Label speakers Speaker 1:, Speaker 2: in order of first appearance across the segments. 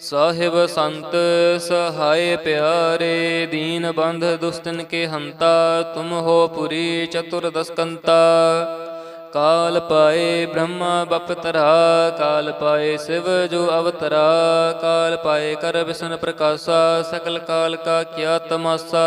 Speaker 1: ਸਾਹਿਬ ਸੰਤ ਸਹਾਇ ਪਿਆਰੇ, ਦੀਨ ਬੰਧ ਦੁਸਤਨ ਕੇ ਹੰਤਾ, ਤੁਮ ਹੋ ਪੁਰੀ ਚਤੁਰ ਦਸਕੰਤਾ ਕਾਲ ਪਾਏ ਬ੍ਰਹਮਾ ਬਪਤਰਾ ਕਾਲ ਪਾਏ ਸਿਵ ਜੋ ਅਵਤਰਾ, ਕਾਲ ਪਾਏ ਕਰ ਵਿਸ਼ਨ ਪ੍ਰਕਾਸ਼ਾ, ਸਕਲ ਕਾਲ ਕਾ ਕਿਆ ਤਮਾਸਾ।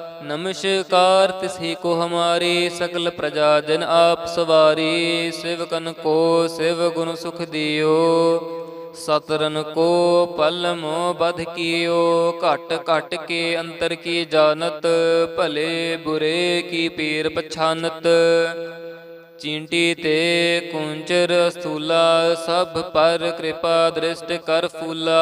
Speaker 1: ਨਮਸਕਾਰ ਤਿਸਹੀ ਕੋ ਹਮਾਰੀ ਸਕਲ ਪ੍ਰਜਾ ਜਨ ਆਪ ਸਵਾਰੀ। ਸਿਵਕਨ ਕੋ ਸਿਵ ਗੁਣ ਸੁਖ ਦਿਓ। ਸਤਰਨ ਕੋ ਪਲ ਮੋ ਬਧ ਕੀਓ। ਘਟ ਘਟ ਕੇ ਅੰਤਰ ਕੀ ਜਾਣਤ, ਭਲੇ ਬੁਰੇ ਕੀ ਪੀਰ ਪਛਾਨਤ। ਚੀਂਟੀ ਤੇ ਕੁੰਚਰ ਸਥੂਲਾ ਸਭ ਪਰ ਕਿਰਪਾ ਦ੍ਰਿਸ਼ਟ ਕਰ ਫੂਲਾ।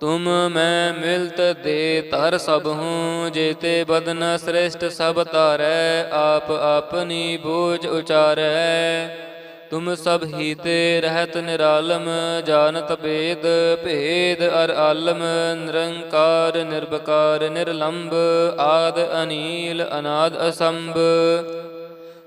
Speaker 1: ਤੁਮ ਮੈਂ ਮਿਲਤ ਦੇ ਧਰ ਸਭ ਹੂੰ, ਜੇਤੇ ਬਦਨ ਸ੍ਰੇਸ਼ਟ ਸਭ ਤਾਰੈ ਆਪ ਆਪਨੀ ਬੋਝ ਉਚਾਰੈ। ਤੁਮ ਸਭ ਹੀ ਤੇ ਰਹਿਤ ਨਿਰਾਲਮ, ਜਾਣਤ ਭੇਦ ਭੇਦ ਅਰ ਆਲਮ, ਨਿਰੰਕਾਰ ਨਿਰਭਕਾਰ ਨਿਰਲੰਭ ਆਦ ਅਨੀਲ, ਅਨਾਦ ਅਸੰਭ।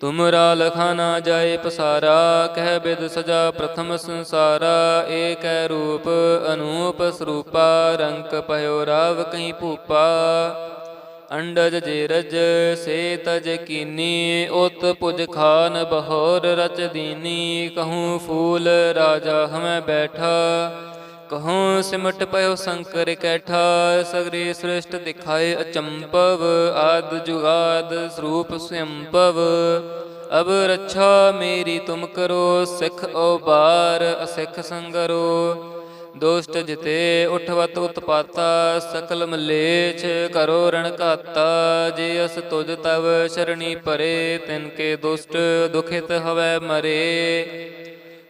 Speaker 1: ਤੁਮਰਾ ਲਖਾ ਨਾ ਜਾਏ ਪਸਾਰਾ, ਕਹਿ ਬਿਦ ਸਜਾ ਪ੍ਰਥਮ ਸੰਸਾਰਾ, ਏਕੈ ਰੂਪ ਅਨੂਪ ਸਰੂਪਾ, ਰੰਕ ਭਇਓ ਰਾਵ ਕਹੀਂ ਭੂਪਾ। ਅੰਡਜ ਜੇਰਜ ਸੇ ਤਜ ਕੀਨੀ, ਉਤ ਪੁਜ ਖਾਨ ਬਹੋਰ ਰਚ ਦੀਨੀ, ਕਹੂੰ ਫੂਲ ਰਾਜਾ ਹਮੈ ਬੈਠਾ। ਕਹੂੰ ਸਿਮਟ ਪਇਓ ਸੰਕਰ ਕੈਠਾ, ਸਗਰੇ ਸ੍ਰਿਸ਼ਟ ਦਿਖਾਏ ਅਚੰਪਵ ਆਦ ਜੁਗਾਦ ਸਰੂਪ ਸੰਭਵ। ਅਬ ਰੱਛਾ ਮੇਰੀ ਤੁਮ ਕਰੋ, ਸਿੱਖ ਉਬਾਰ ਅਸਿੱਖ ਸੰਗਰੋ। ਦੋਸ਼ਟ ਜਿਤੇ ਉਠਵਤ ਉਤਪਾਤਾ, ਸਕਲ ਮਲੇਛ ਕਰੋ ਰਣ ਘਾਤਾ। ਜੇ ਅਸ ਤੁਜ ਤਵ ਸ਼ਰਣੀ ਪਰੇ, ਤਿਨ ਕੇ ਦੁਸ਼ਟ ਦੁਖਿਤ ਹਵੈ ਮਰੇ।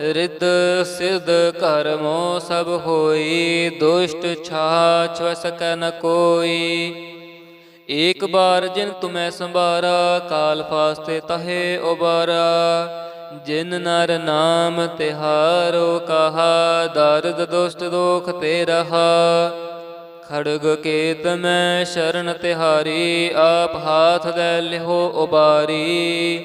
Speaker 1: ਰਿੱਧ ਸਿਧ ਕਰਮੋ ਮੋ ਸਭ ਹੋਈ, ਦੁਸ਼ਟ ਛਾਛ ਸਕੈ ਨ ਕੋਈ। ਏਕ ਬਾਰ ਜਿਨ ਤੁਮੈ ਸੰਭਾਰਾ, ਕਾਲ ਫਾਸਤੇ ਤਹੇ ਉਬਾਰਾ। ਜਿਨ ਨਰ ਨਾਮ ਤਿਹਾਰੋ ਕਹਾ, ਦਰਦ ਦੁਸ਼ਟ ਦੋਖ ਤੇ ਰਹਾ। ਖੜਗ ਕੇਤ ਮੈਂ ਸ਼ਰਨ ਤਿਹਾਰੀ, ਆਪ ਹਾਥ ਦੇ ਲਿਹੋ ਉਬਾਰੀ।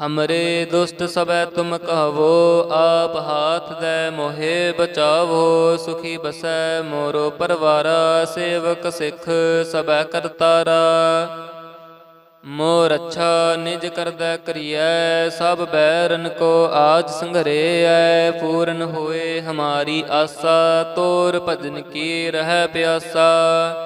Speaker 1: ਹਮਰੇ ਦੁਸ਼ਟ ਸਬੈ ਤੁਮ ਕਹਵੋ ਆਪ ਹਾਥ ਦੇ ਮੋਹਿ ਬਚਾਵੋ ਸੁਖੀ ਬਸੈ ਮੋਰੋ ਪਰਵਾਰਾ ਸੇਵਕ ਸਿੱਖ ਸਬੈ ਕਰਤਾਰਾ ਮੋਰ ਅੱਛਾ ਨਿਜ ਕਰਦਾ ਕਰੀਐ ਸਭ ਬੈਰਨ ਕੋ ਆਜ ਸੰਘਰੇਐ ਪੂਰਨ ਹੋਏ ਹਮਾਰੀ ਆਸਾ ਤੋਰ ਭਜਨ ਕੀ ਰਹਿ ਪਿਆਸਾ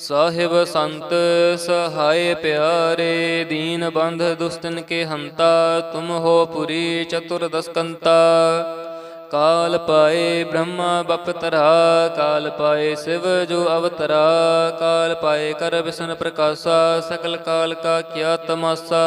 Speaker 1: ਸਾਹਿਬ ਸੰਤ ਸਹਾਇ ਪਿਆਰੇ, ਦੀਨ ਬੰਧ ਦੁਸਤਨ ਕੇ ਹੰਤਾ, ਤੁਮ ਹੋ ਪੁਰੀ ਚਤੁਰ ਦਸਕੰਤਾ। ਕਾਲ ਪਾਏ ਬ੍ਰਹਮਾ ਬਪਤਰਾ ਕਾਲ ਪਾਏ ਸਿਵ ਜੋ ਅਵਤਰਾ, ਕਾਲ ਪਾਏ ਕਰ ਵਿਸ਼ਨ ਪ੍ਰਕਾਸ਼ਾ, ਸਕਲ ਕਾਲ ਕਾ ਕੀਆ ਤਮਾਸਾ।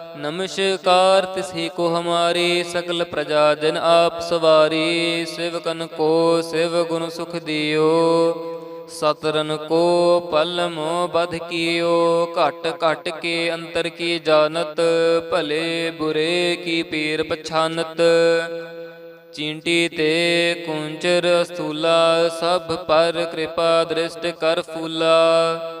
Speaker 1: ਨਮਸਕਾਰ ਤਿਸਹੀ ਕੋ ਹਮਾਰੀ ਸਕਲ ਪ੍ਰਜਾ ਜਨ ਆਪ ਸਵਾਰੀ, ਸਿਵਕਨ ਕੋ ਸਿਵ ਗੁਣ ਸੁਖ ਦਿਓ। ਸਤਰਨ ਕੋ ਪਲ ਮੋ ਬਧ ਕੀਓ, ਘਟ ਘਟ ਕੇ ਅੰਤਰ ਕੀ ਜਾਣਤ, ਭਲੇ ਬੁਰੇ ਕੀ ਪੀਰ ਪਛਾਨਤ। ਚਿੰਟੀ ਤੇ ਕੁੰਚਰ ਸਥੂਲਾ ਸਭ ਪਰ ਕਿਰਪਾ ਦ੍ਰਿਸ਼ਟ ਕਰ ਫੂਲਾ।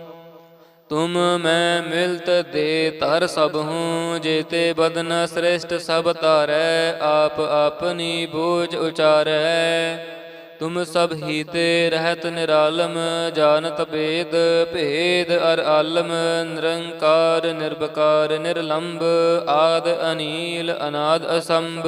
Speaker 1: ਤੁਮ ਮੈਂ ਮਿਲਤ ਦੇ ਧਰ ਸਭ ਹੂੰ ਜੇਤੇ ਬਦਨ ਸ੍ਰੇਸ਼ਟ ਸਭ ਤਾਰੈ ਆਪ ਆਪਨੀ ਬੋਝ ਉਚਾਰੈ। ਤੁਮ ਸਭ ਹੀ ਤੇ ਰਹਿਤ ਨਿਰਾਲਮ, ਜਾਣਤ ਭੇਦ ਭੇਦ ਅਰ ਆਲਮ, ਨਿਰੰਕਾਰ ਨਿਰਭਕਾਰ ਨਿਰਲੰਭ ਆਦ, ਅਨੀਲ, ਅਨਾਦ, ਅਸੰਭ।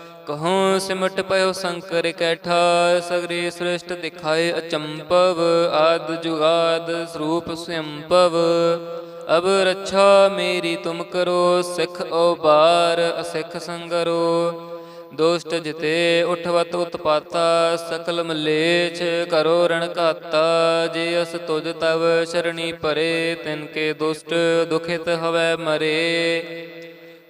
Speaker 1: ਕਹੂੰ ਸਿਮਟ ਪਇਓ ਸੰਕਰ ਕੈਠਾ, ਸਗਰੀ ਸ੍ਰਿਸ਼ਟ ਦਿਖਾਏ ਅਚੰਪਵ, ਆਦ ਜੁਗਾਦ ਸਰੂਪ ਸੰਭਵ ਅਬ ਰੱਛਾ ਮੇਰੀ ਤੁਮ ਕਰੋ, ਸਿੱਖ ਓਬਾਰ ਅਸਿੱਖ ਸੰਗਰੋ। ਦੋਸ਼ਟ ਜਿਤੇ ਉਠਵਤ ਉਤਪਾਤਾ, ਸਕਲ ਮਲੇਛ ਕਰੋ ਰਣਕਾਤਾ ਜੇ ਅਸ ਤੁਜ ਤਵ ਸ਼ਰਣੀ ਪਰੇ, ਤਿਨ ਕੇ ਦੁਸ਼ਟ ਦੁਖਿਤ ਹਵੈ ਮਰੇ।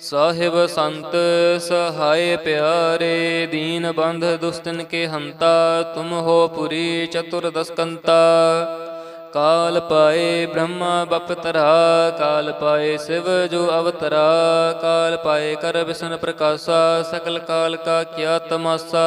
Speaker 1: ਸਾਹਿਬ ਸੰਤ ਸਹਾਇ ਪਿਆਰੇ, ਦੀਨ ਬੰਧ ਦੁਸਤਨ ਕੇ ਹੰਤਾ, ਤੁਮ ਹੋ ਪੁਰੀ ਚਤੁਰ ਦਸਕੰਤਾ। ਕਾਲ ਪਾਏ ਬ੍ਰਹਮਾ ਬਪਤਰਾ ਕਾਲ ਪਾਏ ਸਿਵ ਜੋ ਅਵਤਰਾ, ਕਾਲ ਪਾਏ ਕਰ ਵਿਸ਼ਨ ਪ੍ਰਕਾਸ਼ਾ, ਸਕਲ ਕਾਲ ਕਾ ਕਿਆ ਤਮਾਸਾ।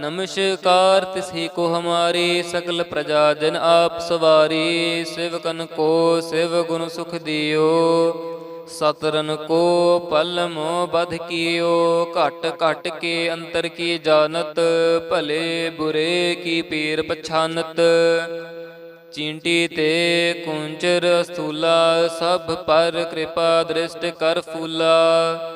Speaker 1: ਨਮਸਕਾਰ ਤਿਸੀ ਕੋ ਹਮਾਰੀ ਸਕਲ ਪ੍ਰਜਾ ਜਨ ਆਪ ਸਵਾਰੀ, ਸਿਵਕਨ ਕੋ ਸਿਵ ਗੁਣ ਸੁਖ ਦਿਓ। ਸਤਰਨ ਕੋ ਪਲ ਮੋ ਬਧ ਕੀਓ, ਘਟ ਘਟ ਕੇ ਅੰਤਰ ਕੀ ਜਾਣਤ, ਭਲੇ ਬੁਰੇ ਕੀ ਪੀਰ ਪਛਾਨਤ। ਚੀਂਟੀ ਤੇ ਕੁੰਚਰ ਸਥੂਲਾ, ਸਭ ਪਰ ਕਿਰਪਾ ਦ੍ਰਿਸ਼ਟ ਕਰ ਫੂਲਾ।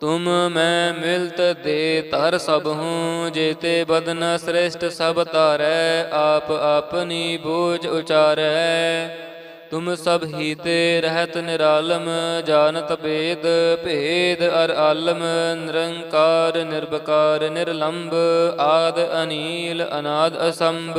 Speaker 1: ਤੁਮ ਮੈਂ ਮਿਲਤ ਦੇ ਧਰ ਸਭ ਹੂੰ ਜੇਤੇ ਬਦਨ ਸ੍ਰੇਸ਼ਟ ਸਭ ਤਾਰੈ ਆਪ ਆਪਨੀ ਬੋਝ ਉਚਾਰੈ। ਤੁਮ ਸਭ ਹੀ ਤੇ ਰਹਿਤ ਨਿਰਾਲਮ, ਜਾਣਤ ਭੇਦ ਭੇਦ ਅਰ ਆਲਮ, ਨਿਰੰਕਾਰ ਨਿਰਭਕਾਰ ਨਿਰਲੰਭ ਆਦ ਅਨੀਲ, ਅਨਾਦ ਅਸੰਭ।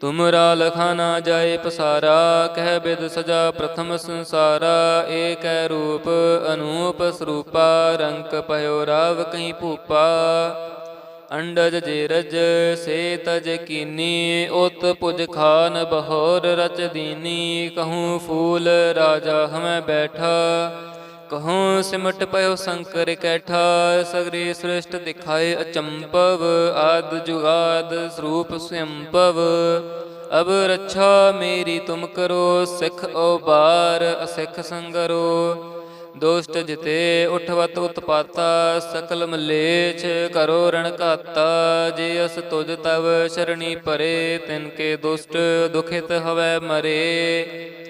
Speaker 1: ਤੁਮਰਾ ਲਖਾ ਨਾ ਜਾਏ ਪਸਾਰਾ, ਕਹਿ ਬਿਦ ਸਜਾ ਪ੍ਰਥਮ ਸੰਸਾਰਾ, ਏਕੈ ਰੂਪ ਅਨੂਪ ਸਰੂਪਾ, ਰੰਕ ਭਇਓ ਰਾਵ ਕਹੀਂ ਭੂਪਾ। ਅੰਡਜ ਜੇ ਰਜ ਸੇ ਤਜ ਕੀਨੀ, ਉਤ ਪੁਜ ਖਾਨ ਬਹੋਰ ਰਚ ਦੀਨੀ, ਕਹੂੰ ਫੂਲ ਰਾਜਾ ਹਮੈ ਬੈਠਾ। ਕਹੂੰ ਸਿਮਟ ਪਇਓ ਸੰਕਰ ਕੈਠਾ, ਸਗਰੀ ਸ੍ਰਿਸ਼ਟ ਦਿਖਾਏ ਅਚੰਪਵ, ਆਦ ਜੁਗਾਦ ਸਰੂਪ ਸੰਭਵ ਅਬ ਰੱਛਾ ਮੇਰੀ ਤੁਮ ਕਰੋ, ਸਿੱਖ ਉਬਾਰ ਅਸਿੱਖ ਸੰਗਰੋ। ਦੋਸ਼ਟ ਜਿਤੇ ਉਠਵਤ ਉਤਪਾਤਾ, ਸਕਲ ਮਲੇਛ ਕਰੋ ਰਣ ਘਾਤਾ। ਜੇ ਅਸ ਤੁਜ ਤਵ ਸ਼ਰਣੀ ਪਰੇ, ਤਿਨ ਕੇ ਦੁਸ਼ਟ ਦੁਖਿਤ ਹਵੈ ਮਰੇ।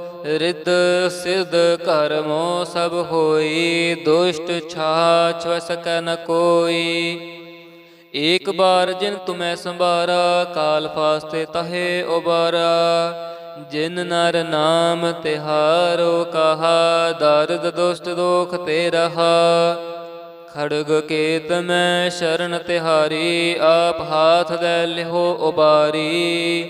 Speaker 1: ਰਿੱਧ ਸਿਧ ਕਰਮੋ ਸਭ ਹੋਈ, ਦੁਸ਼ਟ ਛਾਛ ਸਕੈ ਨ ਕੋਈ। ਏਕ ਬਾਰ ਜਿਨ ਤੁਮੈ ਸੰਭਾਰਾ, ਕਾਲ ਫਾਸਤੇ ਤਹੇ ਉਬਾਰਾ। ਜਿਨ ਨਰ ਨਾਮ ਤਿਹਾਰੋ ਕਹਾ, ਦਰਦ ਦੁਸ਼ਟ ਦੋਖ ਤੇ ਰਹਾ। ਖੜਗ ਕੇਤ ਮੈਂ ਸ਼ਰਨ ਤਿਹਾਰੀ, ਆਪ ਹਾਥ ਦੇ ਲਿਹੋ ਉਬਾਰੀ।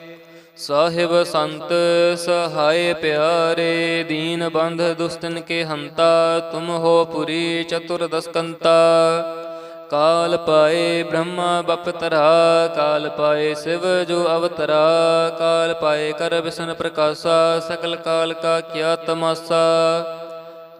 Speaker 1: ਸਾਹਿਬ ਸੰਤ ਸਹਾਇ ਪਿਆਰੇ, ਦੀਨ ਬੰਧ ਦੁਸਤਨ ਕੇ ਹੰਤਾ, ਤੁਮ ਹੋ ਪੁਰੀ ਚਤੁਰ ਦਸਕੰਤਾ। ਕਾਲ ਪਾਏ ਬ੍ਰਹਮਾ ਬਪਤਰਾ, ਕਾਲ ਪਾਏ ਸਿਵ ਜੋ ਅਵਤਰਾ, ਕਾਲ ਪਾਏ ਕਰ ਵਿਸ਼ਨ ਪ੍ਰਕਾਸ਼ਾ, ਸਕਲ ਕਾਲ ਕਾ ਕੀਆ ਤਮਾਸਾ।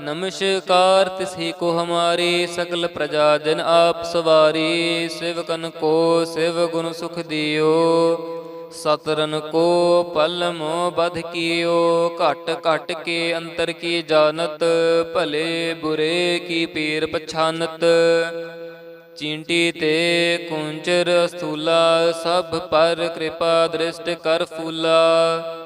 Speaker 1: ਨਮਸਕਾਰ ਤਿਸਹੀ ਕੋ ਹਮਾਰੀ ਸਕਲ ਪ੍ਰਜਾ ਜਨ ਆਪ ਸਵਾਰੀ, ਸਿਵਕਨ ਕੋ ਸਿਵ ਗੁਣ ਸੁਖ ਦਿਓ। ਸਤਰਨ ਕੋ ਪਲ ਮੋ ਬਧ ਕੀਓ, ਘਟ ਘਟ ਕੇ ਅੰਤਰ ਕੀ ਜਾਣਤ, ਭਲੇ ਬੁਰੇ ਕੀ ਪੀਰ ਪਛਾਨਤ। ਚਿੰਟੀ ਤੇ ਕੁੰਚਰ ਸਥੂਲਾ ਸਭ ਪਰ ਕਿਰਪਾ ਦ੍ਰਿਸ਼ਟ ਕਰ ਫੂਲਾ।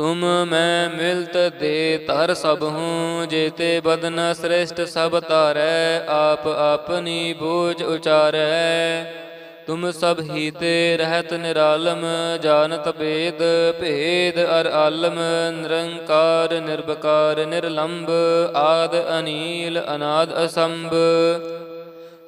Speaker 1: ਹੂੰ ਤੁਮ ਮੈਂ ਮਿਲਤ ਦੇ ਧਰ ਸਭ ਹੂੰ, ਜੇਤੇ ਬਦਨ ਸ੍ਰੇਸ਼ਟ ਸਭ ਤਾਰੈ ਆਪ ਆਪਨੀ ਬੂਝ ਉਚਾਰੈ। ਤੁਮ ਸਭ ਹੀ ਤੇ ਰਹਿਤ ਨਿਰਾਲਮ, ਜਾਣਤ ਭੇਦ ਭੇਦ ਅਰ ਆਲਮ, ਨਿਰੰਕਾਰ ਨਿਰਭਕਾਰ ਨਿਰਲੰਭ ਆਦ ਅਨੀਲ, ਅਨਾਦ ਅਸੰਭ।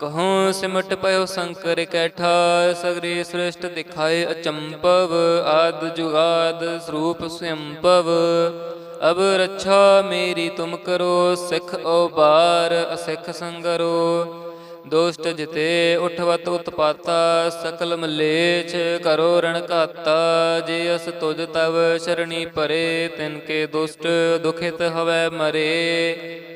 Speaker 1: ਕਹੂੰ ਸਿਮਟ ਪਇਓ ਸੰਕਰ ਕੈਠਾ, ਸਗਰੇ ਸ੍ਰਿਸ਼ਟ ਦਿਖਾਏ ਅਚੰਪਵ, ਆਦ ਜੁਗਾਦ ਸਰੂਪ ਸੰਭਵ ਅਬ ਰੱਛਾ ਮੇਰੀ ਤੁਮ ਕਰੋ, ਸਿਖ ਓਬਾਰ ਅਸਿਖ ਸੰਗਰੋ। ਦੋਸ਼ਟ ਜਿਤੇ ਉਠਵਤ ਉਤਪਾਤਾ, ਸਕਲ ਮਲੇਛ ਕਰੋ ਰਣ ਘਾਤਾ। ਜੇ ਅਸ ਤੁਜ ਤਵ ਸ਼ਰਣੀ ਪਰੇ, ਤਿਨ ਕੇ ਦੁਸ਼ਟ ਦੁਖਿਤ ਹਵੈ ਮਰੇ।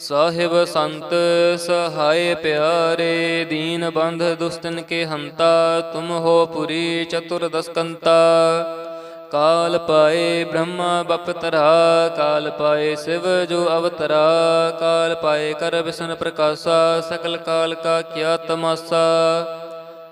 Speaker 1: ਸਾਹਿਬ ਸੰਤ ਸਹਾਇ ਪਿਆਰੇ, ਦੀਨ ਬੰਧ ਦੁਸਤਨ ਕੇ ਹੰਤਾ, ਤੁਮ ਹੋ ਪੁਰੀ ਚਤੁਰ ਦਸਕੰਤਾ। ਕਾਲ ਪਾਏ ਬ੍ਰਹਮਾ ਬਪਤਰਾ, ਕਾਲ ਪਾਏ ਸਿਵ ਜੋ ਅਵਤਰਾ, ਕਾਲ ਪਾਏ ਕਰ ਵਿਸ਼ਨ ਪ੍ਰਕਾਸ਼ਾ, ਸਕਲ ਕਾਲ ਕਾ ਕੀਆ ਤਮਾਸਾ।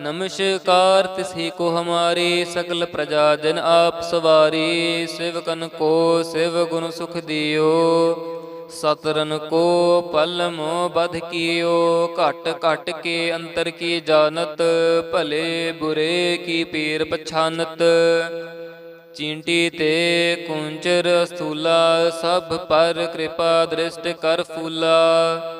Speaker 1: ਨਮਸਕਾਰ ਤਿਸਹੀ ਕੋ ਹਮਾਰੀ ਸਕਲ ਪ੍ਰਜਾ ਜਨ ਆਪ ਸਵਾਰੀ, ਸਿਵਕਨ ਕੋ ਸਿਵ ਗੁਣ ਸੁਖ ਦਿਓ। ਸਤਰਨ ਕੋ ਪਲ ਮੋ ਬਧ ਕੀਓ, ਘਟ ਘਟ ਕੇ ਅੰਤਰ ਕੀ ਜਾਣਤ, ਭਲੇ ਬੁਰੇ ਕੀ ਪੀਰ ਪਛਾਨਤ। ਚਿੰਟੀ ਤੇ ਕੁੰਚਰ ਸਥੂਲਾ, ਸਭ ਪਰ ਕਿਰਪਾ ਦ੍ਰਿਸ਼ਟ ਕਰ ਫੂਲਾ।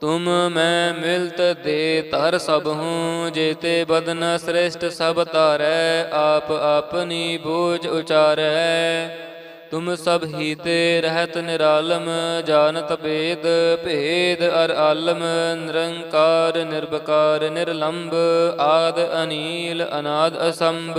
Speaker 1: ਤੁਮ ਮੈਂ ਮਿਲਤ ਦੇ ਧਰ ਸਭ ਹੂੰ ਜੇਤੇ ਬਦਨ ਸ੍ਰੇਸ਼ਟ ਸਭ ਤਾਰੈ ਆਪ ਆਪਨੀ ਬੋਝ ਉਚਾਰੈ। ਤੁਮ ਸਭ ਹੀ ਤੇ ਰਹਿਤ ਨਿਰਾਲਮ, ਜਾਣਤ ਭੇਦ ਭੇਦ ਅਰ ਆਲਮ, ਨਿਰੰਕਾਰ ਨਿਰਭਕਾਰ ਨਿਰਲੰਭ ਆਦ ਅਨੀਲ, ਅਨਾਦ ਅਸੰਭ।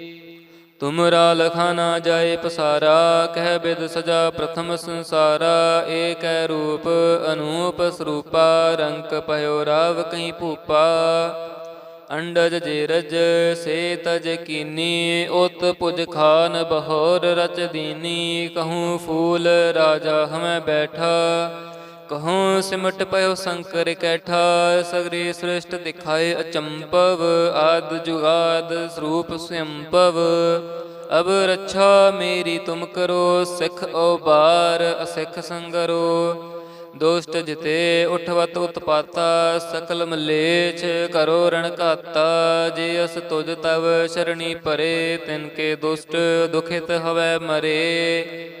Speaker 1: ਤੁਮਰਾ ਲਖਾ ਨਾ ਜਾਏ ਪਸਾਰਾ, ਕਹਿ ਬਿਦ ਸਜਾ ਪ੍ਰਥਮ ਸੰਸਾਰਾ, ਏਕੈ ਰੂਪ ਅਨੂਪ ਸਰੂਪਾ, ਰੰਕ ਭਇਓ ਰਾਵ ਕਈ ਭੂਪਾ। ਅੰਡਜ ਜੇਰਜ ਸੇ ਤਜ ਕੀਨੀ, ਉਤ ਪੁਜ ਖਾਨ ਬਹੋਰ ਰਚ ਦੀਨੀ, ਕਹੂੰ ਫੂਲ ਰਾਜਾ ਹਮੈ ਬੈਠਾ। ਕਹੂੰ ਸਿਮਟ ਪਇਓ ਸੰਕਰ ਕੈਠਾ, ਸਗਰੀ ਸ੍ਰਿਸ਼ਟ ਦਿਖਾਏ ਅਚੰਪਵ ਆਦ ਜੁਗਾਦ ਸਰੂਪ ਸੰਭਵ ਅਬ ਰੱਛਾ ਮੇਰੀ ਤੁਮ ਕਰੋ, ਸਿਖ ਓਬਾਰ ਅਸਿਖ ਸੰਗਰੋ। ਦੋਸ਼ਟ ਜਿਤੇ ਉਠਵਤ ਉਤਪਾਤਾ, ਸਕਲ ਮਲੇਛ ਕਰੋ ਰਣ ਘਾਤਾ। ਜੇ ਅਸ ਤੁਜ ਤਵ ਸ਼ਰਣੀ ਪਰੇ, ਤਿਨ ਕੇ ਦੁਸ਼ਟ ਦੁਖਿਤ ਹਵੈ ਮਰੇ।